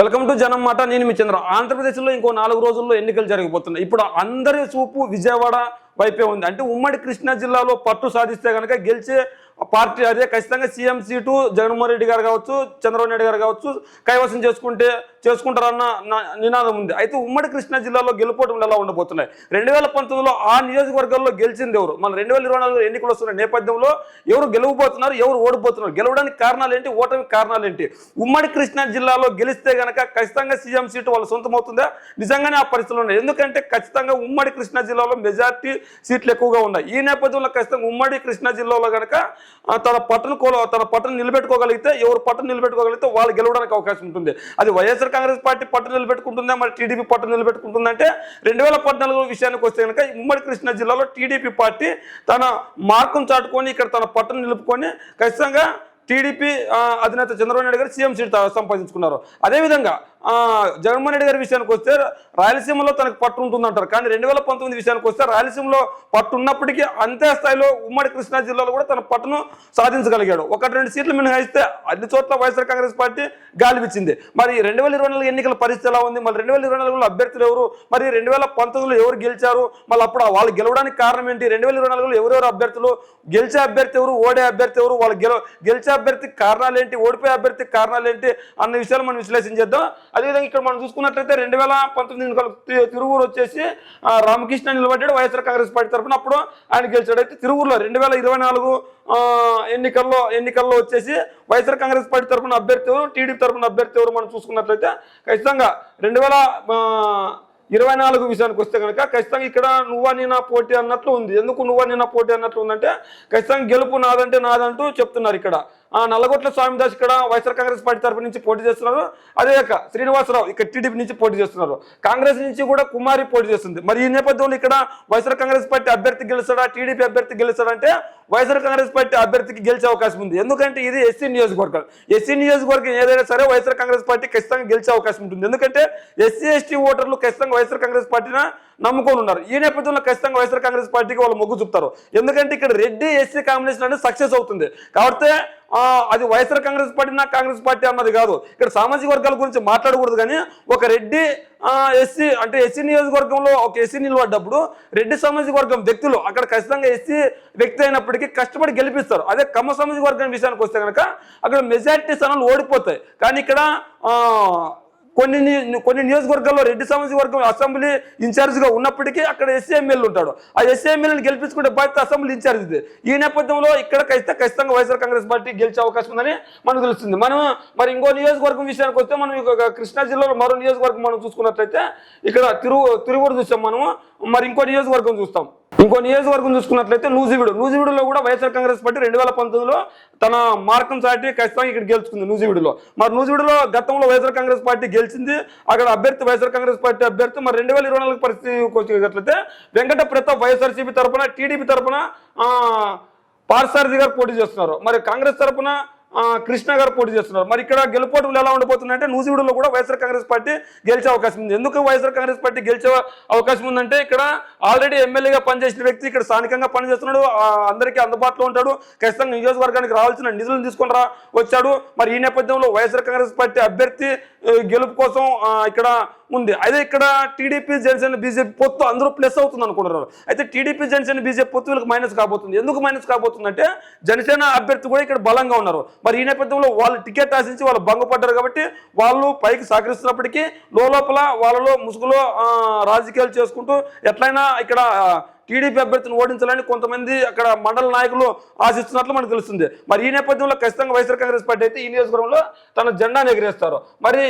Welcome to జనం మాట నేను మీ చంద్ర. ఆంధ్రప్రదేశ్లో ఇంకో నాలుగు రోజుల్లో ఎన్నికలు జరగబోతున్నాయి. ఇప్పుడు అందరి చూపు విజయవాడ వైపే ఉంది. అంటే ఉమ్మడి కృష్ణా జిల్లాలో పట్టు సాధిస్తే కనుక గెలిచే పార్టీ అదే ఖచ్చితంగా సీఎం సీటు జగన్మోహన్ రెడ్డి గారు కావచ్చు చంద్రబాబు నాయుడు గారు కావచ్చు కైవసం చేసుకుంటే చేసుకుంటారన్న నా- నినాదం ఉంది. అయితే ఉమ్మడి కృష్ణా జిల్లాలో గెలుపోవడం ఎలా ఉండబోతున్నాయి? రెండు వేల పంతొమ్మిదిలో ఆ నియోజకవర్గాల్లో గెలిచింది ఎవరు? మన రెండు వేల ఇరవై నాలుగు ఎన్నికలు వస్తున్న నేపథ్యంలో ఎవరు గెలవబోతున్నారు ఎవరు ఓడిపోతున్నారు? గెలవడానికి కారణాలు ఏంటి ఓటమి కారణాలు ఏంటి ఉమ్మడి కృష్ణా జిల్లాలో గెలిస్తే గనక ఖచ్చితంగా సీఎం సీటు వాళ్ళ సొంతం అవుతుందా నిజంగానే ఆ పరిస్థితులు ఉన్నాయి. ఎందుకంటే ఖచ్చితంగా ఉమ్మడి కృష్ణా జిల్లాలో మెజార్టీ సీట్లు ఎక్కువగా ఉన్నాయి. ఈ నేపథ్యంలో ఖచ్చితంగా ఉమ్మడి కృష్ణా జిల్లాలో గనక తన పట్టును కోల తన పట్టును నిలబెట్టుకోగలిగితే ఎవరు పట్టును నిలబెట్టుకోగలిగితే వాళ్ళు గెలవడానికి అవకాశం ఉంటుంది. అది వైఎస్ఆర్ కాంగ్రెస్ పార్టీ పట్టు నిలబెట్టుకుంటుందా? మరి టీడీపీ పట్టు నిలబెట్టుకుంటుందంటే రెండు వేల పద్నాలుగు విషయానికి వస్తే కనుక ఉమ్మడి కృష్ణా జిల్లాలో టీడీపీ పార్టీ తన మార్కును చాటుకొని ఇక్కడ తన పట్టును నిలుపుకొని ఖచ్చితంగా టీడీపీ అధినేత చంద్రబాబు నాయుడు గారు సీఎం సీట్ సంపాదించుకున్నారు. అదేవిధంగా జగన్మోహన్ రెడ్డి గారి విషయానికి వస్తే రాయలసీమలో తనకు పట్టు ఉంటుంది అంటారు కానీ రెండు వేల పంతొమ్మిది విషయానికి వస్తే రాయలసీమలో పట్టు ఉన్నప్పటికీ అంతే స్థాయిలో ఉమ్మడి కృష్ణా జిల్లాలో కూడా తన పట్టును సాధించగలిగాడు. ఒకటి రెండు సీట్లు మినహాయిస్తే అన్ని చోట్ల వైఎస్ఆర్ కాంగ్రెస్ పార్టీ గాలిపించింది మరి రెండు వేల ఇరవై నాలుగు ఎన్నికల పరిస్థితి ఎలా ఉంది? మరి రెండు వేల ఇరవై నాలుగులో అభ్యర్థులు ఎవరు? మరి రెండు వేల పంతొమ్మిదిలో ఎవరు గెలిచారు? మళ్ళీ అప్పుడు వాళ్ళు గెలవడానికి కారణం ఏంటి? రెండు వేల ఇరవై నాలుగులో ఎవరెవరు అభ్యర్థులు? గెలిచే అభ్యర్థి ఎవరు? ఓడే అభ్యర్థి ఎవరు? వాళ్ళు గెల గెలిచే అభ్యర్థికి కారణాలు ఏంటి? ఓడిపోయే అభ్యర్థికి కారణాలు ఏంటి? అన్న విషయాలు మనం విశ్లేషించేద్దాం అదేవిధంగా ఇక్కడ మనం చూసుకున్నట్లయితే రెండు వేల పంతొమ్మిది ఎన్నికలు వచ్చేసి రామకృష్ణ నిలబడ్డాడు వైఎస్ఆర్ కాంగ్రెస్ పార్టీ తరఫున అప్పుడు ఆయన గెలిచాడు అయితే తిరువురులో రెండు వేల ఇరవై నాలుగు ఎన్నికల్లో ఎన్నికల్లో వచ్చేసి వైఎస్ఆర్ కాంగ్రెస్ పార్టీ తరఫున అభ్యర్థి ఎవరు టీడీపీ తరఫున అభ్యర్థి ఎవరు మనం చూసుకున్నట్లయితే ఖచ్చితంగా రెండు వేల ఇరవై నాలుగు విషయానికి వస్తే కనుక ఖచ్చితంగా ఇక్కడ నువ్వా నేనా పోటీ అన్నట్లు ఉంది. ఎందుకు నువ్వా నేనా పోటీ అన్నట్లు ఉందంటే ఖచ్చితంగా గెలుపు నాదంటే నాదంటూ చెప్తున్నారు ఇక్కడ. ఆ స్వామి స్వామిదాస్ ఇక్కడ వైఎస్ఆర్ కాంగ్రెస్ పార్టీ తరపు నుంచి పోటీ చేస్తున్నారు. అదే కాక శ్రీనివాసరావు ఇక్కడ టీడీపీ నుంచి పోటీ చేస్తున్నారు. కాంగ్రెస్ నుంచి కూడా కుమారి పోటీ చేస్తుంది. మరి ఈ నేపథ్యంలో ఇక్కడ వైఎస్ఆర్ కాంగ్రెస్ పార్టీ అభ్యర్థి గెలుస్తాడా? టీడీపీ అభ్యర్థి గెలుస్తాడంటే వైఎస్ఆర్ కాంగ్రెస్ పార్టీ అభ్యర్థికి గెలిచే అవకాశం ఉంది. ఎందుకంటే ఇది ఎస్సీ నియోజకవర్గం ఎస్సీ నియోజకవర్గం ఏదైనా సరే వైఎస్ఆర్ కాంగ్రెస్ పార్టీ ఖచ్చితంగా గెలిచే అవకాశం ఉంటుంది. ఎందుకంటే ఎస్సీ ఎస్టీ ఓటర్లు ఖచ్చితంగా వైఎస్ఆర్ కాంగ్రెస్ పార్టీని నమ్ముకొని ఉన్నారు. ఈ నేపథ్యంలో ఖచ్చితంగా వైఎస్ఆర్ కాంగ్రెస్ పార్టీకి వాళ్ళు మొగ్గు చూపుతారు. ఎందుకంటే ఇక్కడ రెడ్డి ఎస్సీ కాంబినేషన్ అనేది సక్సెస్ అవుతుంది. కాబట్టి అది వైఎస్ఆర్ కాంగ్రెస్ పార్టీ నా కాంగ్రెస్ పార్టీ అన్నది కాదు. ఇక్కడ సామాజిక వర్గాల గురించి మాట్లాడకూడదు కానీ ఒక రెడ్డి ఎస్సీ అంటే ఎస్సీ నియోజకవర్గంలో ఒక ఎస్సీ నిలబడ్డప్పుడు రెడ్డి సామాజిక వర్గం వ్యక్తులు అక్కడ ఖచ్చితంగా ఎస్సీ వ్యక్తి అయినప్పటికీ కష్టపడి గెలిపిస్తారు. అదే కమ్మ సామాజిక వర్గం విషయానికి వస్తే కనుక అక్కడ మెజారిటీ స్థానాలు ఓడిపోతాయి. కానీ ఇక్కడ కొన్ని కొన్ని నియోజకవర్గాల్లో రెడ్డి సామాజిక వర్గం అసెంబ్లీ ఇన్ఛార్జ్గా ఉన్నప్పటికీ అక్కడ ఎస్సీ ఎమ్మెల్యే ఉంటాడు. ఆ ఎస్సీ ఎమ్మెల్యేని గెలిపించుకుంటే బాధ్యత అసెంబ్లీ ఇన్ఛార్జ్ ఇది ఈ నేపథ్యంలో ఇక్కడ ఖచ్చితంగా ఖచ్చితంగా వైఎస్ఆర్ కాంగ్రెస్ పార్టీ గెలిచే అవకాశం ఉందని మనకు తెలుస్తుంది. మనం మరి ఇంకో నియోజకవర్గం విషయానికి వస్తే మనం కృష్ణా జిల్లాలో మరో నియోజకవర్గం మనం చూసుకున్నట్లయితే ఇక్కడ తిరు తిరుగుడు చూసాం మనము. మరి ఇంకో నియోజకవర్గం చూస్తాం. ఇంకో నియోజకవర్గం చూసుకున్నట్లయితే నూజివీడు. నూజివీడులో కూడా వైఎస్ఆర్ కాంగ్రెస్ పార్టీ రెండు వేల పంతొమ్మిదిలో తన మార్కం చాటి ఖచ్చితంగా ఇక్కడ గెలుచుకుంది నూజివీడులో. మరి నూజివీడులో గతంలో వైఎస్ఆర్ కాంగ్రెస్ పార్టీ గెలిచింది. అక్కడ అభ్యర్థి వైఎస్ఆర్ కాంగ్రెస్ పార్టీ అభ్యర్థి మరి రెండు వేల ఇరవై నాలుగు పరిస్థితి వచ్చేటట్లయితే వెంకట ప్రతాప్ వైఎస్ఆర్సీపీ తరఫున టీడీపీ తరఫున పార్సారథి గారు పోటీ చేస్తున్నారు. మరి కాంగ్రెస్ తరఫున కృష్ణ గారు పోటీ చేస్తున్నారు. మరి ఇక్కడ గెలుపోటులు ఎలా ఉండబోతున్నాయంటే నూజివీడులో కూడా వైఎస్ఆర్ కాంగ్రెస్ పార్టీ గెలిచే అవకాశం ఉంది. ఎందుకు వైఎస్ఆర్ కాంగ్రెస్ పార్టీ గెలిచే అవకాశం ఉందంటే ఇక్కడ ఆల్రెడీ ఎమ్మెల్యేగా పనిచేసిన వ్యక్తి ఇక్కడ స్థానికంగా పనిచేస్తున్నాడు. అందరికీ అందుబాటులో ఉంటాడు. ఖచ్చితంగా నియోజకవర్గానికి రావాల్సిన నిధులను తీసుకుని రా వచ్చాడు. మరి ఈ నేపథ్యంలో వైఎస్ఆర్ కాంగ్రెస్ పార్టీ అభ్యర్థి గెలుపు కోసం ఇక్కడ ఉంది. అదే ఇక్కడ టీడీపీ జనసేన బీజేపీ పొత్తు అందరూ ప్లస్ అవుతుంది అనుకుంటున్నారు. అయితే టీడీపీ జనసేన బీజేపీ పొత్తు వీళ్ళకి మైనస్ కాబోతుంది. ఎందుకు మైనస్ కాబోతుందంటే జనసేన అభ్యర్థి కూడా ఇక్కడ బలంగా ఉన్నారు. మరి ఈ నేపథ్యంలో వాళ్ళు టికెట్ ఆశించి వాళ్ళు భంగపడ్డారు కాబట్టి వాళ్ళు పైకి సహకరిస్తున్నప్పటికీ లోపల వాళ్ళలో ముసుగులో రాజకీయాలు చేసుకుంటూ ఎట్లయినా ఇక్కడ టీడీపీ అభ్యర్థిని ఓడించాలని కొంతమంది అక్కడ మండల నాయకులు ఆశిస్తున్నట్లు మనకు తెలుస్తుంది. మరి ఈ నేపథ్యంలో ఖచ్చితంగా వైఎస్ఆర్ కాంగ్రెస్ పార్టీ అయితే ఈ నియోజకవర్గంలో తన జెండాను ఎగిరేస్తారు. మరి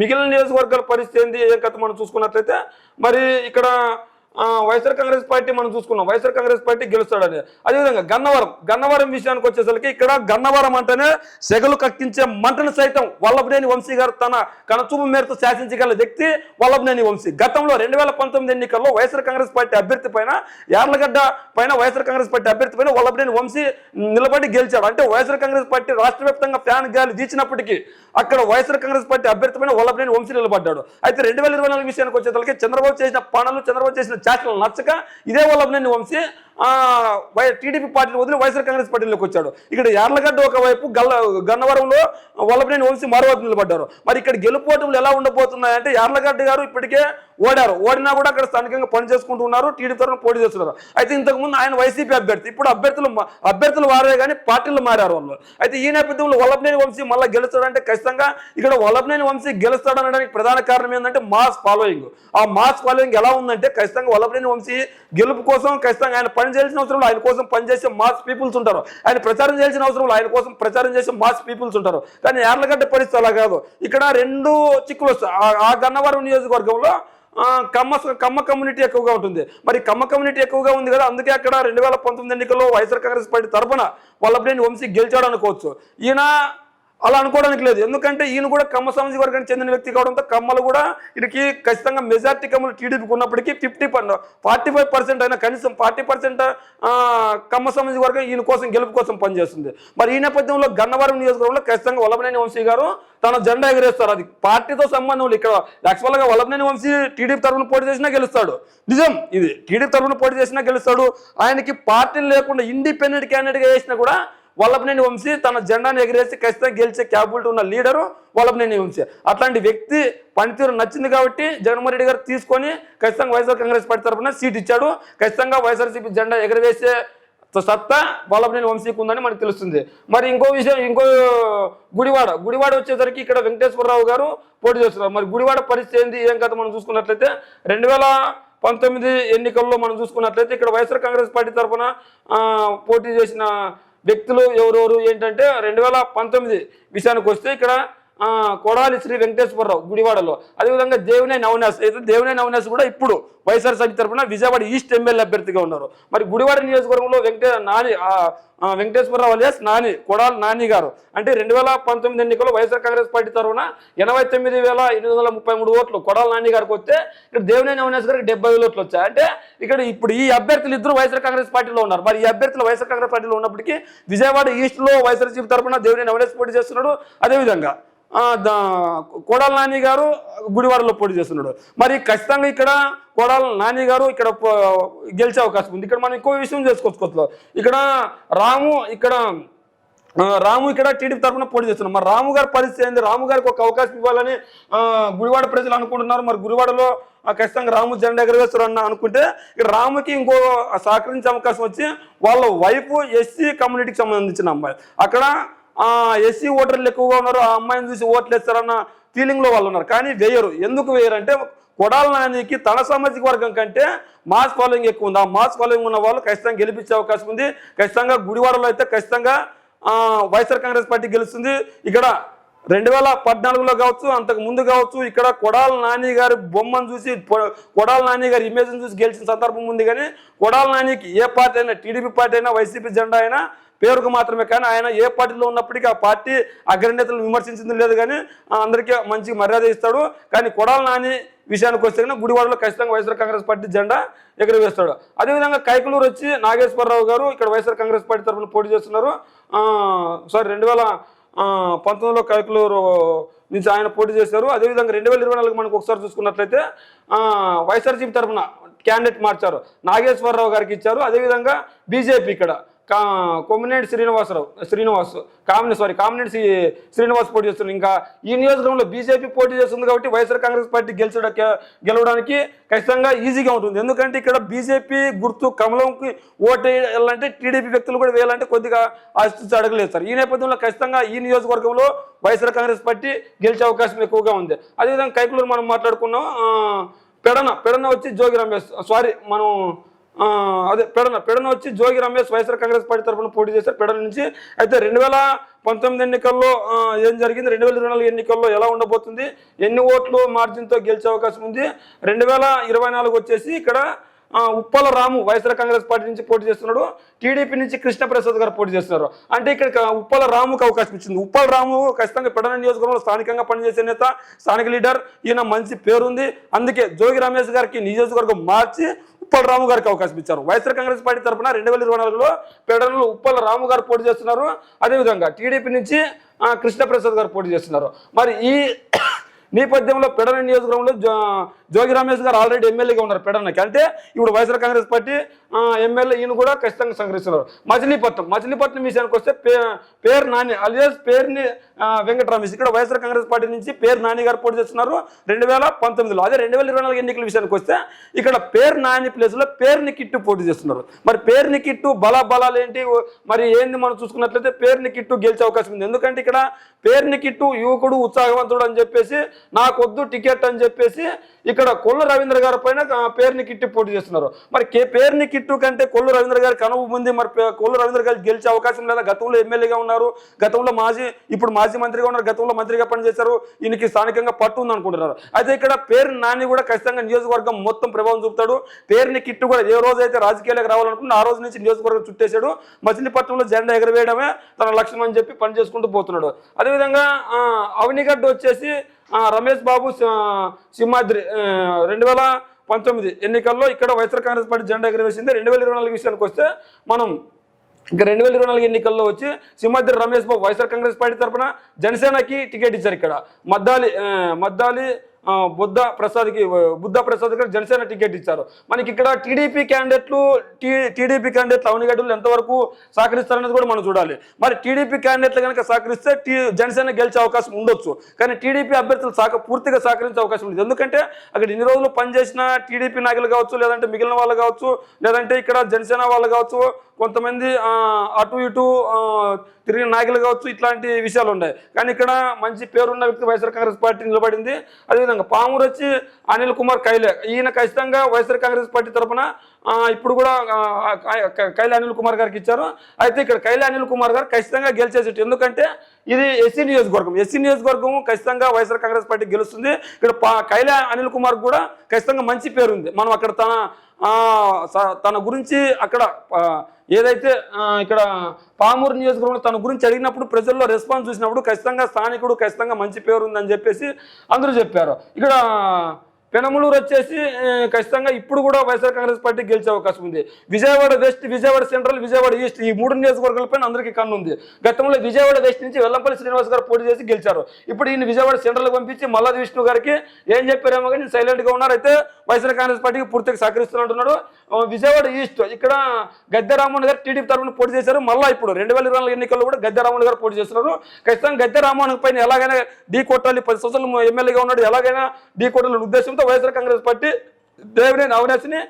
మిగిలిన నియోజకవర్గాల పరిస్థితి ఏంది? ఏం కథ మనం చూసుకున్నట్లయితే మరి ఇక్కడ వైఎస్ఆర్ కాంగ్రెస్ పార్టీ మనం చూసుకున్నాం. వైఎస్ఆర్ కాంగ్రెస్ పార్టీ గెలుస్తాడని. అదేవిధంగా గన్నవరం గన్నవరం విషయానికి వచ్చేసరికి ఇక్కడ గన్నవరం అంటేనే సెగలు కక్కించే మంటను సైతం వల్లభనేని వంశీ గారు తన కనచూపు మేరతో శాసించగల వ్యక్తి వల్లభనేని వంశీ. గతంలో రెండు వేల పంతొమ్మిది ఎన్నికల్లో వైఎస్ఆర్ కాంగ్రెస్ పార్టీ అభ్యర్థి పైన యార్లగడ్డ పైన వైఎస్ఆర్ కాంగ్రెస్ పార్టీ అభ్యర్థి పైన వల్లభనేని వంశీ నిలబడి గెలిచాడు. అంటే వైఎస్ఆర్ కాంగ్రెస్ పార్టీ రాష్ట్ర వ్యాప్తంగా ఫ్యాన్ గాలి తీసినప్పటికీ అక్కడ వైఎస్ఆర్ కాంగ్రెస్ పార్టీ అభ్యర్థి పైన వల్లభనేని వంశీ నిలబడ్డాడు. అయితే రెండు వేల ఇరవై నాలుగు విషయానికి వచ్చేసరికి చంద్రబాబు చేసిన పనులు చంద్రబాబు చేసిన చేష్టలు నచ్చక ఇదే వల్లభనేని వంశీ ఆ, వై టీడీపీ పార్టీని వదిలి వైఎస్ఆర్ కాంగ్రెస్ పార్టీలోకి వచ్చాడు. ఇక్కడ యార్లగడ్డ ఒకవైపు గల్ల గన్నవరంలో వల్లభనేని వంశీ మరోవైపు నిలబడ్డారు. మరి ఇక్కడ గెలుపోటములు ఎలా ఉండబోతున్నాయంటే యార్లగడ్డ గారు ఇప్పటికే ఓడారు. ఓడినా కూడా అక్కడ స్థానికంగా పని చేసుకుంటూ ఉన్నారు. టీడీపీ తరఫున పోటీ చేస్తున్నారు. అయితే ఇంతకుముందు ఆయన వైసీపీ అభ్యర్థి. ఇప్పుడు అభ్యర్థులు అభ్యర్థులు వారే కానీ పార్టీలు మారారు వాళ్ళు అయితే ఈ నేపథ్యంలో వల్లభనేని వంశీ మళ్ళీ గెలుస్తాడంటే ఖచ్చితంగా ఇక్కడ వల్లభనేని వంశీ గెలుస్తాడనడానికి ప్రధాన కారణం ఏంటంటే మాస్ ఫాలోయింగ్. ఆ మాస్ ఫాలోయింగ్ ఎలా ఉందంటే ఖచ్చితంగా వల్లభనేని వంశీ గెలుపు కోసం ఖచ్చితంగా ఆయన పని చేయాల్సిన అవసరం ఆయన కోసం పనిచేసే మాస్ పీపుల్స్ ఉంటారు. ఆయన ప్రచారం చేయాల్సిన అవసరం ఆయన కోసం ప్రచారం చేసే మాస్ పీపుల్స్ ఉంటారు. కానీ యార్లగడ్డ పరిస్థితి అలా కాదు. ఇక్కడ రెండు చిక్కులు వస్తాయి. ఆ- గన్నవరం నియోజకవర్గంలో కమ్మ కమ్మ కమ్యూనిటీ ఎక్కువగా ఉంటుంది. మరి కమ్మ కమ్యూనిటీ ఎక్కువగా ఉంది కదా అందుకే అక్కడ రెండు వేల పంతొమ్మిది ఎన్నికల్లో వైఎస్ఆర్ కాంగ్రెస్ పార్టీ తరఫున వల్లభనేని వంశీ గెలిచాడు అనుకోవచ్చు ఈయన అలా అనుకోవడానికి లేదు. ఎందుకంటే ఈయన కూడా కమ్మ సమాజ వర్గానికి చెందిన వ్యక్తి కావడంతో కమ్మలు కూడా ఈయనకి ఖచ్చితంగా మెజార్టీ కమ్మలు టీడీపీకి ఉన్నప్పటికీ ఫిఫ్టీ ఫార్టీ ఫైవ్ పర్సెంట్ అయినా కనీసం ఫార్టీ పర్సెంట్ కమ్మ సమాజ వర్గం ఈయన కోసం గెలుపు కోసం పనిచేస్తుంది. మరి ఈ నేపథ్యంలో గన్నవరం నియోజకవర్గంలో ఖచ్చితంగా వల్లభనేని వంశీ గారు తన జెండా ఎగరేస్తారు. అది పార్టీతో సంబంధం లేదు. ఇక్కడ యాక్చువల్గా వల్లభనేని వంశీ టీడీపీ తరఫున పోటీ చేసినా గెలుస్తాడు. నిజం ఇది. టీడీపీ తరఫున పోటీ చేసినా గెలుస్తాడు. ఆయనకి పార్టీలు లేకుండా ఇండిపెండెంట్ క్యాండిడేట్గా వేసినా కూడా వల్లభనేని వంశీ తన జెండాను ఎగిరేసి ఖచ్చితంగా గెలిచే క్యాపబిలిటీ ఉన్న లీడరు వల్లభనేని వంశీ. అట్లాంటి వ్యక్తి పనితీరు నచ్చింది కాబట్టి జగన్మోహన్ రెడ్డి గారు తీసుకొని ఖచ్చితంగా వైఎస్ఆర్ కాంగ్రెస్ పార్టీ తరఫున సీట్ ఇచ్చాడు. ఖచ్చితంగా వైఎస్ఆర్సీపీ జెండా ఎగరవేసే సత్తా వల్లభనేని వంశీకి ఉందని మనకు తెలుస్తుంది. మరి ఇంకో విషయం ఇంకో గుడివాడ గుడివాడ వచ్చేసరికి ఇక్కడ వెంకటేశ్వరరావు గారు పోటీ చేస్తున్నారు. మరి గుడివాడ పరిస్థితి ఏంది? ఏం కథ మనం చూసుకున్నట్లయితే రెండు వేల పంతొమ్మిది ఎన్నికల్లో మనం చూసుకున్నట్లయితే ఇక్కడ వైఎస్ఆర్ కాంగ్రెస్ పార్టీ తరఫున పోటీ చేసిన వ్యక్తులు ఎవరెవరు? ఏంటంటే రెండు వేల పంతొమ్మిది విషయానికి వస్తే ఇక్కడ కొడాలి శ్రీ వెంకటేశ్వరరావు గుడివాడలో. అదేవిధంగా దేవినేని అవినాష్ అయితే దేవినేని అవినాష్ కూడా ఇప్పుడు వైఎస్ఆర్ సభ్యు తరఫున విజయవాడ ఈస్ట్ ఎమ్మెల్యే అభ్యర్థిగా ఉన్నారు. మరి గుడివాడ నియోజకవర్గంలో వెంకటే నాని వెంకటేశ్వరరావు అలియాస్ నాని కొడాలి నాని గారు. అంటే రెండు వేల పంతొమ్మిది ఎన్నికల్లో వైఎస్ఆర్ కాంగ్రెస్ పార్టీ తరఫున ఎనభై తొమ్మిది వేల ఎనిమిది వందల ముప్పై మూడు ఓట్లు కొడాలి నాని గారికి వస్తే ఇక్కడ దేవినేని అవినాష్ గారికి డెబ్బై వేల ఓట్లు వచ్చాయి. అంటే ఇక్కడ ఇప్పుడు ఈ అభ్యర్థులు ఇద్దరు వైఎస్ఆర్ కాంగ్రెస్ పార్టీలో ఉన్నారు. మరి ఈ అభ్యర్థులు వైఎస్ఆర్ కాంగ్రెస్ పార్టీలో ఉన్నప్పటికీ విజయవాడ ఈస్ట్లో వైఎస్ఆర్సీపీ తరఫున దేవినేని అవినాష్ పోటీ చేస్తున్నాడు. అదేవిధంగా కోడాల నాని గారు గుడివాడలో పోటీ చేస్తున్నాడు. మరి ఖచ్చితంగా ఇక్కడ కోడాల నాని గారు ఇక్కడ పో- గెలిచే అవకాశం ఉంది. ఇక్కడ మనం ఇంకో విషయం చేసుకోవచ్చు. ఇక్కడ రాము ఇక్కడ రాము ఇక్కడ టీడీపీ తరఫున పోటీ చేస్తున్నారు మరి రాము గారి పరిస్థితి ఏంది? రాము గారికి ఒక అవకాశం ఇవ్వాలని గుడివాడ ప్రజలు అనుకుంటున్నారు. మరి గుడివాడలో ఆ, ఖచ్చితంగా రాము జెండా ఎగరవేస్తారు అన్న అనుకుంటే ఇక్కడ రాముకి ఇంకో సహకరించే అవకాశం వచ్చి వాళ్ళ వైఫ్ ఎస్సీ కమ్యూనిటీకి సంబంధించిన అమ్మాయి. అక్కడ ఎస్సీ ఓటర్లు ఎక్కువగా ఉన్నారు ఆ అమ్మాయిని చూసి ఓట్లు వేస్తారన్న ఫీలింగ్లో వాళ్ళు ఉన్నారు. కానీ వేయరు. ఎందుకు వేయరు అంటే కొడాల నానికి తన సామాజిక వర్గం కంటే మాస్ ఫాలోయింగ్ ఎక్కువ ఉంది. ఆ మాస్ ఫాలోయింగ్ ఉన్న వాళ్ళు ఖచ్చితంగా గెలిపించే అవకాశం ఉంది. ఖచ్చితంగా గుడివాడలో అయితే ఖచ్చితంగా వైఎస్ఆర్ కాంగ్రెస్ పార్టీ గెలుస్తుంది. ఇక్కడ రెండు వేల పద్నాలుగులో కావచ్చు అంతకు ముందు కావచ్చు ఇక్కడ కొడాల నాని గారి బొమ్మను చూసి కొడాల నాని గారి ఇమేజ్ని చూసి గెలిచిన సందర్భం ఉంది. కానీ కొడాల నానికి ఏ పార్టీ అయినా టీడీపీ పార్టీ అయినా వైసీపీ జెండా అయినా పేరుకు మాత్రమే కానీ ఆయన ఏ పార్టీలో ఉన్నప్పటికీ ఆ పార్టీ అగ్రనేతలను విమర్శించింది లేదు కానీ అందరికీ మంచి మర్యాద ఇస్తాడు. కానీ కొడాల నాని విషయానికి వస్తే కనుక గుడివాడలో ఖచ్చితంగా వైఎస్ఆర్ కాంగ్రెస్ పార్టీ జెండా ఎగురవేస్తాడు. అదేవిధంగా కైకలూరు వచ్చి నాగేశ్వరరావు గారు ఇక్కడ వైఎస్ఆర్ కాంగ్రెస్ పార్టీ తరఫున పోటీ చేస్తున్నారు. సారీ రెండు వేల పంతొమ్మిదిలో కైకలూరు నుంచి ఆయన పోటీ చేశారు. అదేవిధంగా రెండు వేల ఇరవై నాలుగు మనకు ఒకసారి చూసుకున్నట్లయితే వైఎస్ఆర్సీపీ తరఫున క్యాండిడేట్ మార్చారు. నాగేశ్వరరావు గారికి ఇచ్చారు. అదేవిధంగా బీజేపీ ఇక్కడ. కా కొమ్మినేని శ్రీనివాసరావు శ్రీనివాస్ కామినే సారీ కామినేని శ్రీనివాస్ పోటీ చేస్తున్నారు. ఇంకా ఈ నియోజకవర్గంలో బీజేపీ పోటీ చేస్తుంది కాబట్టి వైఎస్ఆర్ కాంగ్రెస్ పార్టీ గెలిచడ గెలవడానికి ఖచ్చితంగా ఈజీగా ఉంటుంది. ఎందుకంటే ఇక్కడ బీజేపీ గుర్తు కమలంకి ఓటు వేయాలంటే టీడీపీ వ్యక్తులు కూడా వేయాలంటే కొద్దిగా ఆశించి అడగలేదు సార్. ఈ నేపథ్యంలో ఖచ్చితంగా ఈ నియోజకవర్గంలో వైఎస్ఆర్ కాంగ్రెస్ పార్టీ గెలిచే అవకాశం ఎక్కువగా ఉంది. అదేవిధంగా కైకులూరు మనం మాట్లాడుకున్నాం పెడన పెడన వచ్చి జోగి రమేష్ సారీ మనం అదే పెడన పెడన వచ్చి Jogi Ramesh YSR Congress party తరఫున పోటీ చేశారు. పెడన నుంచి అయితే రెండు వేల పంతొమ్మిది ఎన్నికల్లో ఏం జరిగింది? రెండు వేల ఇరవై నాలుగు ఎన్నికల్లో ఎలా ఉండబోతుంది? ఎన్ని ఓట్లు మార్జిన్తో గెలిచే అవకాశం ఉంది? రెండు వేల ఇరవై నాలుగు వచ్చేసి ఇక్కడ Uppala Ramu YSR Congress party నుంచి పోటీ చేస్తున్నాడు. టీడీపీ నుంచి కృష్ణప్రసాద్ గారు పోటీ చేస్తున్నారు. అంటే ఇక్కడ ఉప్పల రాముకు అవకాశం ఇచ్చింది. ఉప్పల రాము ఖచ్చితంగా పెడన నియోజకవర్గంలో స్థానికంగా పనిచేసే నేత స్థానిక లీడర్ ఈయన మంచి పేరుంది. అందుకే జోగి రమేష్ గారికి నియోజకవర్గం మార్చి ఉప్పల రాము గారికి అవకాశం ఇచ్చారు. వైఎస్ఆర్ కాంగ్రెస్ పార్టీ తరఫున రెండు వేల ఇరవై నాలుగులో పెడలలో ఉప్పల రాము గారు పోటీ చేస్తున్నారు. అదేవిధంగా టీడీపీ నుంచి కృష్ణ కృష్ణప్రసాద్ గారు పోటీ చేస్తున్నారు. మరి ఈ నేపథ్యంలో పెడన నియోజకవర్గంలో జోగి రమేష్ గారు ఆల్రెడీ ఎమ్మెల్యేగా ఉన్నారు పెడనకి. అంటే ఇప్పుడు వైఎస్ఆర్ కాంగ్రెస్ పార్టీ ఎమ్మెల్యే ఈయన కూడా ఖచ్చితంగా సంగ్రహిస్తున్నారు మచిలీపట్నం మచిలీపట్నం విషయానికి వస్తే పేరు నాని అలియాస్ పేరుని వెంకట వెంకటరమేష్. ఇక్కడ వైఎస్ఆర్ కాంగ్రెస్ పార్టీ నుంచి పేరు నాని గారు పోటీ చేస్తున్నారు రెండు వేల పంతొమ్మిదిలో. అదే రెండు వేల ఇరవై నాలుగు ఎన్నికల విషయానికి వస్తే ఇక్కడ పేరు నాని ప్లేస్లో పేరుని కిట్టు పోటీ చేస్తున్నారు. మరి పేరుని కిట్టు బల బలాలు ఏంటి? మరి ఏంది మనం చూసుకున్నట్లయితే పేరుని కిట్టు గెలిచే అవకాశం ఉంది. ఎందుకంటే ఇక్కడ పేరుని కిట్టు యువకుడు ఉత్సాహవంతుడు అని చెప్పేసి నాకొద్దు టికెట్ అని చెప్పేసి ఇక్కడ కొల్లు రవీంద్ర గారి పైన పేరుని కిట్టి పోటీ చేస్తున్నారు. మరి కే పేరుని కిట్టు కంటే కొల్లు రవీంద్ర గారి కనువు ఉంది మరి పే- కొల్లు రవీంద్ర గారు గెలిచే అవకాశం లేదా? గతంలో ఎమ్మెల్యేగా ఉన్నారు గతంలో మాజీ ఇప్పుడు మాజీ మంత్రిగా ఉన్నారు గతంలో మంత్రిగా పనిచేశారు ఈయనకి స్థానికంగా పట్టు ఉంది అనుకుంటున్నారు అయితే ఇక్కడ పేరు నాని కూడా ఖచ్చితంగా నియోజకవర్గం మొత్తం ప్రభావం చూపుతాడు. పేరుని కిట్టు కూడా ఏ రోజు అయితే రాజకీయాలకు రావాలనుకుంటే ఆ రోజు నుంచి నియోజకవర్గం చుట్టేశాడు. మచిలీపట్నంలో జెండా ఎగరవేయడమే తన లక్ష్యం అని చెప్పి పని చేసుకుంటూ పోతున్నాడు. అదేవిధంగా ఆ, అవనిగడ్డ వచ్చేసి రమేష్ బాబు సింహాద్రి రెండు వేల పంతొమ్మిది ఎన్నికల్లో ఇక్కడ వైఎస్ఆర్ కాంగ్రెస్ పార్టీ జెండా ఎగరవేసింది. రెండు వేల ఇరవై నాలుగు విషయానికి వస్తే మనం ఇంకా రెండు వేల ఇరవై నాలుగు ఎన్నికల్లో వచ్చి Simhadri Ramesh Babu YSR Congress party తరఫున జనసేనకి టికెట్ ఇచ్చారు ఇక్కడ. మద్దాలి మద్దాలి బుద్ధ ప్రసాద్కి బుద్ధ ప్రసాద్ గారు జనసేన టికెట్ ఇచ్చారు. మనకి ఇక్కడ టీడీపీ క్యాండిడేట్లు టీ టీడీపీ క్యాండిడేట్లు అవనిగడ్డలు ఎంతవరకు సహకరిస్తారనేది కూడా మనం చూడాలి. మరి టీడీపీ క్యాండిడేట్లు కనుక సహకరిస్తే టీ జనసేన గెలిచే అవకాశం ఉండొచ్చు. కానీ టీడీపీ అభ్యర్థులు సహక పూర్తిగా సహకరించే అవకాశం ఉంది ఎందుకంటే అక్కడ ఇన్ని రోజులు పనిచేసిన టీడీపీ నాయకులు కావచ్చు లేదంటే మిగిలిన వాళ్ళు కావచ్చు లేదంటే ఇక్కడ జనసేన వాళ్ళు కావచ్చు కొంతమంది అటు ఇటు తిరిగిన నాయకులు కావచ్చు ఇట్లాంటి విషయాలు ఉన్నాయి. కానీ ఇక్కడ మంచి పేరున్న వ్యక్తి వైఎస్ఆర్ కాంగ్రెస్ పార్టీ నిలబడింది. అదేవిధంగా పామూరు వచ్చి అనిల్ కుమార్ కైలే. ఈయన ఖచ్చితంగా వైఎస్ఆర్ కాంగ్రెస్ పార్టీ తరఫున ఇప్పుడు కూడా కైలా అనిల్ కుమార్ గారికి ఇచ్చారు. అయితే ఇక్కడ కైలా అనిల్ కుమార్ గారు ఖచ్చితంగా గెలిచేసేట్టు ఎందుకంటే ఇది ఎస్సీ నియోజకవర్గం. ఎస్సీ నియోజకవర్గం ఖచ్చితంగా వైఎస్ఆర్ కాంగ్రెస్ పార్టీ గెలుస్తుంది. ఇక్కడ పా- అనిల్ కుమార్ కూడా ఖచ్చితంగా మంచి పేరు ఉంది మనం అక్కడ తన తన గురించి అక్కడ ఏదైతే ఇక్కడ పామూరు నియోజకవర్గంలో తన గురించి అడిగినప్పుడు ప్రజల్లో రెస్పాన్స్ చూసినప్పుడు ఖచ్చితంగా స్థానికుడు ఖచ్చితంగా మంచి పేరు ఉందని చెప్పేసి అందరూ చెప్పారు. ఇక్కడ పెనమలూరు వచ్చేసి ఖచ్చితంగా ఇప్పుడు కూడా వైఎస్ఆర్ కాంగ్రెస్ పార్టీ గెలిచే అవకాశం ఉంది. Vijayawada west Vijayawada central Vijayawada east ఈ మూడు నియోజకవర్గాలపైన అందరికీ కన్ను ఉంది గతంలో విజయవాడ వెస్ట్ నుంచి వెల్లంపల్లి శ్రీనివాస్ గారు పోటీ చేసి గెలిచారు. ఇప్పుడు ఈయన విజయవాడ సెంట్రల్ పంపించి మల్లాది విష్ణు గారికి ఏం చెప్పారేమో కానీ సైలెంట్గా ఉన్నారు. అయితే వైఎస్ఆర్ కాంగ్రెస్ పార్టీకి పూర్తిగా సహకరిస్తున్నట్టున్నాడు. విజయవాడ ఈస్ట్ ఇక్కడ గద్దె రామోహన్ గారు టీడీపీ తరఫున పోటీ చేశారు. మళ్ళీ ఇప్పుడు రెండు వేల ఇరవై ఎన్నికల్లో కూడా గద్దె రామోహన్ గారు పోటీ చేస్తున్నారు. ఖచ్చితంగా గద్దె రామోహన్ పైన ఎలాగైనా ఢీ కొట్టాలి. పది సంవత్సరాలు ఎమ్మెల్యేగా ఉన్నాడు. ఎలాగైనా ఢీ కొట్టాలని ఉద్దేశంతో వైఎస్ఆర్ కాంగ్రెస్ పార్టీ దేవినేని అవినాశిని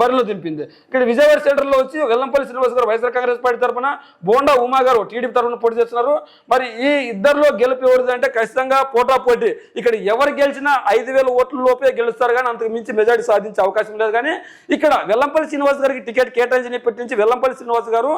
బరిలో దింపింది. ఇక్కడ విజయవాడ సెంటర్లో వచ్చి వెల్లంపల్లి శ్రీనివాస్ గారు వైఎస్ఆర్ కాంగ్రెస్ పార్టీ తరఫున బోండా ఉమా గారు టీడీపీ తరఫున పోటీ చేస్తున్నారు. మరి ఈ ఇద్దరిలో గెలుపు ఎవరిది అంటే ఖచ్చితంగా పోటా పోటీ. ఇక్కడ ఎవరు గెలిచినా ఐదు వేల ఓట్ల లోపే గెలుస్తారు కానీ అంతకు మించి మెజార్టీ సాధించే అవకాశం లేదు. కానీ ఇక్కడ వెల్లంపల్లి శ్రీనివాస్ గారికి టికెట్ కేటాయించినప్పటి నుంచి వెల్లంపల్లి శ్రీనివాస్ గారు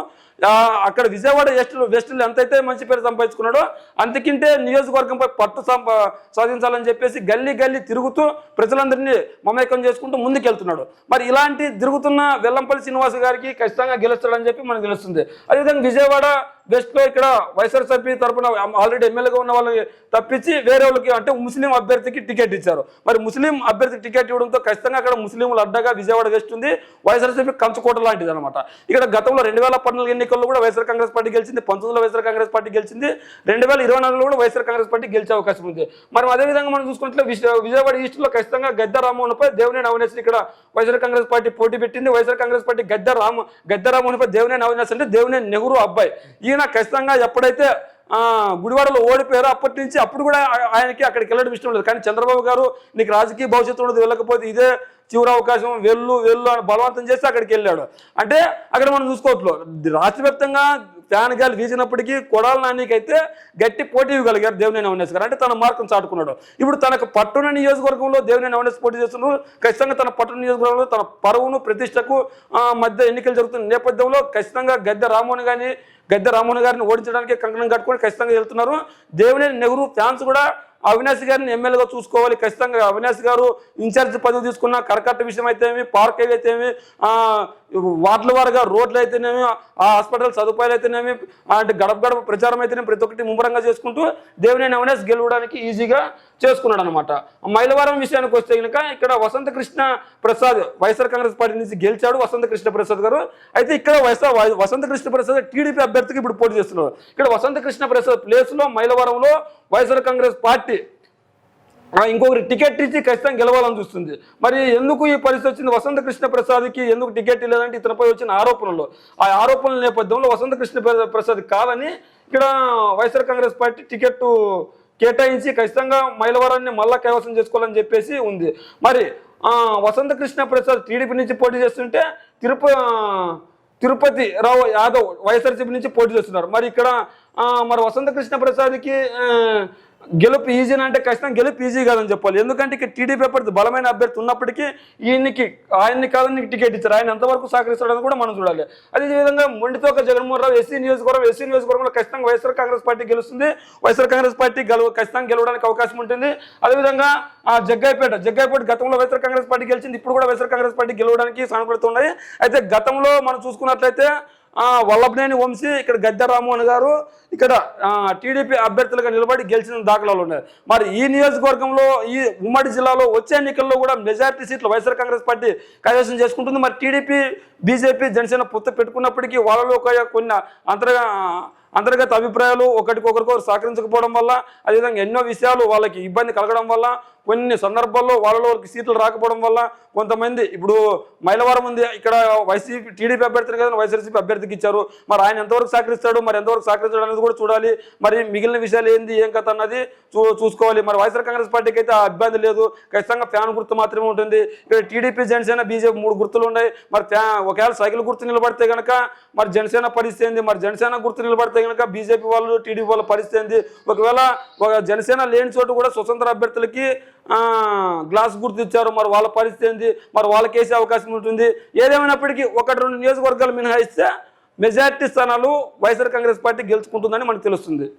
అక్కడ విజయవాడ వెస్ట్ వెస్ట్లో ఎంతైతే మంచి పేరు సంపాదించుకున్నాడో అంతకింటే నియోజకవర్గంపై పట్టు సంప సాధించాలని చెప్పేసి గల్లీ గల్లీ తిరుగుతూ ప్రజలందరినీ మమేకం చేసుకుంటూ ముందుకెళ్తున్నాడు. మరి ఇలా అలాంటి తిరుగుతున్న వెల్లంపల్లి శ్రీనివాస్ గారికి ఖచ్చితంగా గెలుస్తాడని చెప్పి మనకు తెలుస్తుంది. అదేవిధంగా విజయవాడ బెస్ట్లో ఇక్కడ వైఎస్ఆర్సీపీ తరపున ఆల్రెడీ ఎమ్మెల్యేగా ఉన్న వాళ్ళని తప్పించి వేరే వాళ్ళకి అంటే ముస్లిం అభ్యర్థికి టికెట్ ఇచ్చారు. మరి ముస్లిం అభ్యర్థికి టికెట్ ఇవ్వడంతో ఖచ్చితంగా అక్కడ ముస్లింలు అడ్డగా విజయవాడ వెస్ట్ ఉంది. వైఎస్ఆర్సీపీ కంచుకోట లాంటిది అనమాట ఇక్కడ గతంలో రెండు వేల పద్నాలుగు ఎన్నికల్లో కూడా వైఎస్ఆర్ కాంగ్రెస్ పార్టీ గెలిచింది. పంతొమ్మిదిలో వైఎస్ఆర్ కాంగ్రెస్ పార్టీ గెలిచింది. రెండు వేల ఇరవై నాలుగులో కూడా వైఎస్ఆర్ కాంగ్రెస్ పార్టీ గెలిచే అవకాశం ఉంది. మరి అదేవిధంగా మనం చూసుకుంటే విజయవాడ ఈస్ట్లో ఖచ్చితంగా గద్దె రామ్మోహన్ పై దేవినేని ఇక్కడ వైఎస్ఆర్ కాంగ్రెస్ పార్టీ పోటీ పెట్టింది. YSR Congress party Gadde Rama Gadde Rammohan పై దేవినేని అవినాశ్ అంటే దేవినేని నెహ్రూ అబ్బాయి. ఈయన ఖచ్చితంగా ఎప్పుడైతే ఆ, గుడివాడలో ఓడిపోయారు అప్పటి నుంచి అప్పుడు కూడా ఆయనకి అక్కడికి వెళ్ళడం ఇష్టం లేదు కానీ చంద్రబాబు గారు నీకు రాజకీయ భవిష్యత్తు ఉండదు వెళ్ళకపోతే ఇదే చివరి అవకాశం వెళ్ళు వెళ్ళు అని బలవంతం చేసి అక్కడికి వెళ్ళాడు. అంటే అక్కడ మనం చూసుకోవచ్చు రాష్ట్ర వ్యాప్తంగా ఫ్యాన్ గాలి వీసినప్పటికీ కొడాల నానికైతే గట్టి పోటీ ఇవ్వగలిగారు దేవినేని అవినేష్ గారు. అంటే తన మార్కును చాటుకున్నాడు. ఇప్పుడు తనకు పట్టున నియోజకవర్గంలో దేవినేని అవినేష్ పోటీ చేస్తున్నారు ఖచ్చితంగా తన పట్టున నియోజకవర్గంలో తన పరువును ప్రతిష్టకు ఆ, మధ్య ఎన్నికలు జరుగుతున్న నేపథ్యంలో ఖచ్చితంగా గద్దె రామోహన్ గారిని గద్దె రామోహన్ గారిని ఓడించడానికి కంకణం కట్టుకొని ఖచ్చితంగా వెళ్తున్నారు. దేవినేని నెహ్రూ ఫ్యాన్స్ కూడా అవినాష్ గారిని ఎమ్మెల్యేగా చూసుకోవాలి. ఖచ్చితంగా అవినాష్ గారు ఇన్ఛార్జ్ పదవి తీసుకున్న కరకట్ట విషయం అయితేమి పార్క్ అయితేమి వార్డుల వారుగా రోడ్లు అయితేనేమి ఆ హాస్పిటల్ సదుపాయాలు అయితేనేమి అంటే గడప గడప ప్రచారం అయితేనే ప్రతి ఒక్కటి ముమ్మరంగా చేసుకుంటూ దేవినేని అవినాష్ గెలవడానికి ఈజీగా చేసుకున్నాడు అనమాట మైలవరం విషయానికి వస్తే కనుక ఇక్కడ Vasantha Krishna Prasad YSR Congress party నుంచి గెలిచాడు వసంత కృష్ణ ప్రసాద్ గారు. అయితే ఇక్కడ వైఎస్ఆర్ వసంత కృష్ణ ప్రసాద్ టీడీపీ అభ్యర్థికి ఇప్పుడు పోటీ చేస్తున్నారు. ఇక్కడ వసంత కృష్ణ ప్రసాద్ ప్లేస్లో మైలవరంలో వైఎస్ఆర్ కాంగ్రెస్ పార్టీ ఆ, ఇంకొకరి టికెట్ ఇచ్చి ఖచ్చితంగా గెలవాలని చూస్తుంది. మరి ఎందుకు ఈ పరిస్థితి వచ్చింది? వసంత కృష్ణ ప్రసాద్కి ఎందుకు టికెట్ ఇవ్వలేదంటే ఇతనిపై వచ్చిన ఆరోపణలు. ఆ ఆరోపణల నేపథ్యంలో వసంత కృష్ణ ప్రసాద్ కాదని ఇక్కడ వైఎస్ఆర్ కాంగ్రెస్ పార్టీ టికెట్ కేటాయించి ఖచ్చితంగా మైలవరాన్ని మళ్ళా కైవసం చేసుకోవాలని చెప్పేసి ఉంది. మరి వసంత కృష్ణ ప్రసాద్ టీడీపీ నుంచి పోటీ చేస్తుంటే తిరుప తిరుపతి రావు యాదవ్ వైఎస్ఆర్సీపీ నుంచి పోటీ చేస్తున్నారు. మరి ఇక్కడ మరి వసంత కృష్ణ ప్రసాద్కి గెలుపు ఈజీ అంటే ఖచ్చితంగా గెలుపు ఈజీ కాదని చెప్పాలి. ఎందుకంటే ఇక టీడీపీ అభ్యర్థి బలమైన అభ్యర్థి ఉన్నప్పటికీ ఈయనకి ఆయన్ని కాదని టికెట్ ఇచ్చారు. ఆయన ఎంతవరకు సహకరిస్తాడని కూడా మనం చూడాలి. అదేవిధంగా మొండితోక జగన్మోహన్ రావు ఎస్సీ నియోజకవర్గం ఎస్సీ నియోజకవర్గంలో ఖచ్చితంగా వైఎస్ఆర్ కాంగ్రెస్ పార్టీ గెలుస్తుంది. వైఎస్ఆర్ కాంగ్రెస్ పార్టీ గెలవ ఖచ్చితంగా గెలవడానికి అవకాశం ఉంటుంది. అదేవిధంగా ఆ జగ్గాయపేట జగ్గాయపేట గతంలో వైఎస్ఆర్ కాంగ్రెస్ పార్టీ గెలిచింది. ఇప్పుడు కూడా వైఎస్ఆర్ కాంగ్రెస్ పార్టీ గెలవడానికి సానుకూలత అయితే గతంలో మనం చూసుకున్నట్లయితే వల్లభనేని వంశీ ఇక్కడ గద్దె రామ్మోహన్ గారు ఇక్కడ టీడీపీ అభ్యర్థులుగా నిలబడి గెలిచిన దాఖలాలు ఉన్నాయి. మరి ఈ నియోజకవర్గంలో ఈ ఉమ్మడి జిల్లాలో వచ్చే ఎన్నికల్లో కూడా మెజారిటీ సీట్లు వైఎస్ఆర్ కాంగ్రెస్ పార్టీ కైవసం చేసుకుంటుంది. మరి టీడీపీ బీజేపీ జనసేన పొత్తు పెట్టుకున్నప్పటికీ వాళ్ళలో ఒక కొన్ని అంతర్గా అంతర్గత అభిప్రాయాలు ఒకరికొకరికొకరు సహకరించకపోవడం వల్ల అదేవిధంగా ఎన్నో విషయాలు వాళ్ళకి ఇబ్బంది కలగడం వల్ల కొన్ని సందర్భాల్లో వాళ్ళలో సీట్లు రాకపోవడం వల్ల కొంతమంది ఇప్పుడు మైలవరం ఉంది. ఇక్కడ వైసీపీ టీడీపీ అభ్యర్థి కదా వైఎస్ఆర్సీపీ అభ్యర్థికి ఇచ్చారు. మరి ఆయన ఎంతవరకు సహకరిస్తాడు? మరి ఎంతవరకు సహకరించాడు అనేది కూడా చూడాలి. మరి మిగిలిన విషయాలు ఏంది ఏం కథ అన్నది చూ చూసుకోవాలి. మరి వైఎస్ఆర్ కాంగ్రెస్ పార్టీకి అయితే ఇబ్బంది లేదు. ఖచ్చితంగా ఫ్యాన్ గుర్తు మాత్రమే ఉంటుంది. ఇక్కడ టీడీపీ జనసేన బీజేపీ మూడు గుర్తులు ఉన్నాయి. మరి ఒకవేళ సైకిల్ గుర్తు నిలబడితే కనుక మరి జనసేన పరిస్థితి ఏంది? మరి జనసేన గుర్తు నిలబడితే కనుక బీజేపీ వాళ్ళు టీడీపీ వాళ్ళ పరిస్థితి ఏంది? ఒకవేళ ఒక జనసేన లేని చోటు కూడా స్వతంత్ర అభ్యర్థులకి గ్లాస్ గుర్తు ఇచ్చారు. మరి వాళ్ళ పరిస్థితి ఏంది? మరి వాళ్ళకి వేసే అవకాశం ఉంటుంది. ఏదేమైనప్పటికీ ఒకటి రెండు నియోజకవర్గాలు మినహాయిస్తే మెజార్టీ స్థానాలు వైఎస్ఆర్ కాంగ్రెస్ పార్టీ గెలుచుకుంటుందని మనకు తెలుస్తుంది.